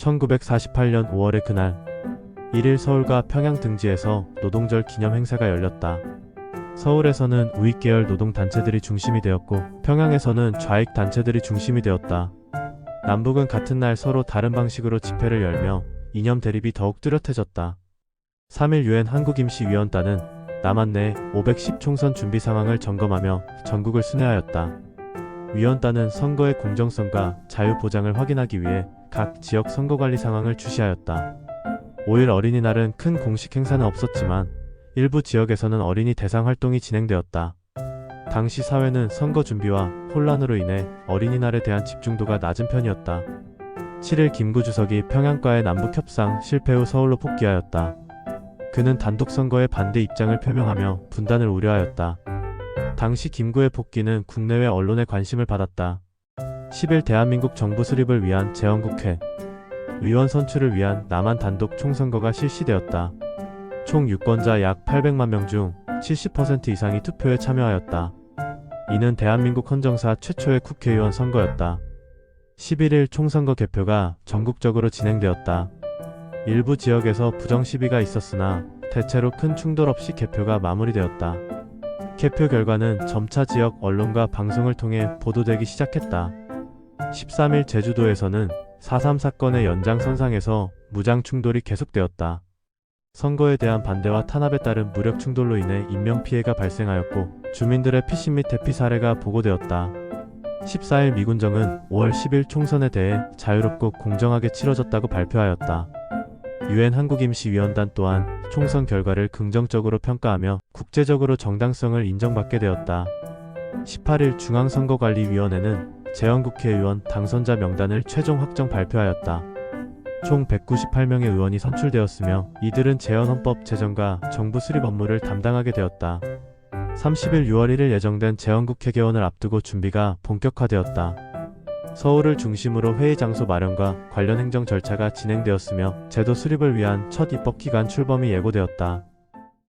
1948년 5월의 그날 1일 서울과 평양 등지에서 노동절 기념 행사가 열렸다. 서울에서는 우익 계열 노동 단체들이 중심이 되었고 평양에서는 좌익 단체들이 중심이 되었다. 남북은 같은 날 서로 다른 방식으로 집회를 열며 이념 대립이 더욱 뚜렷해졌다. 3일 유엔 한국임시위원단은 남한 내 510 총선 준비 상황을 점검하며 전국을 순회하였다. 위원단은 선거의 공정성과 자유 보장을 확인하기 위해 각 지역 선거관리 상황을 주시하였다. 5일 어린이날은 큰 공식 행사는 없었지만 일부 지역에서는 어린이 대상 활동이 진행되었다. 당시 사회는 선거 준비와 혼란으로 인해 어린이날에 대한 집중도가 낮은 편이었다. 7일 김구 주석이 평양과의 남북 협상 실패 후 서울로 복귀하였다. 그는 단독 선거에 반대 입장을 표명하며 분단을 우려하였다. 당시 김구의 복귀는 국내외 언론의 관심을 받았다. 10일 대한민국 정부 수립을 위한 재헌국회 위원 선출을 위한 남한 단독 총선거가 실시되었다. 총 유권자 약 800만 명 중 70% 이상이 투표에 참여하였다. 이는 대한민국 헌정사 최초의 국회의원 선거였다. 11일 총선거 개표가 전국적으로 진행되었다. 일부 지역에서 부정 시비가 있었으나 대체로 큰 충돌 없이 개표가 마무리되었다. 개표 결과는 점차 지역 언론과 방송을 통해 보도되기 시작했다. 13일 제주도에서는 4.3 사건의 연장선상에서 무장 충돌이 계속되었다. 선거에 대한 반대와 탄압에 따른 무력 충돌로 인해 인명피해가 발생하였고 주민들의 피신 및 대피 사례가 보고되었다. 14일 미군정은 5월 10일 총선에 대해 자유롭고 공정하게 치러졌다고 발표하였다. 유엔 한국임시위원단 또한 총선 결과를 긍정적으로 평가하며 국제적으로 정당성을 인정받게 되었다. 18일 중앙선거관리위원회는 재헌국회의원 당선자 명단을 최종 확정 발표하였다. 총 198명의 의원이 선출되었으며 이들은 재헌헌법 제정과 정부 수립 업무를 담당하게 되었다. 30일 6월 1일 예정된 재헌국회 개원을 앞두고 준비가 본격화되었다. 서울을 중심으로 회의 장소 마련과 관련 행정 절차가 진행되었으며 제도 수립을 위한 첫 입법 기간 출범이 예고되었다.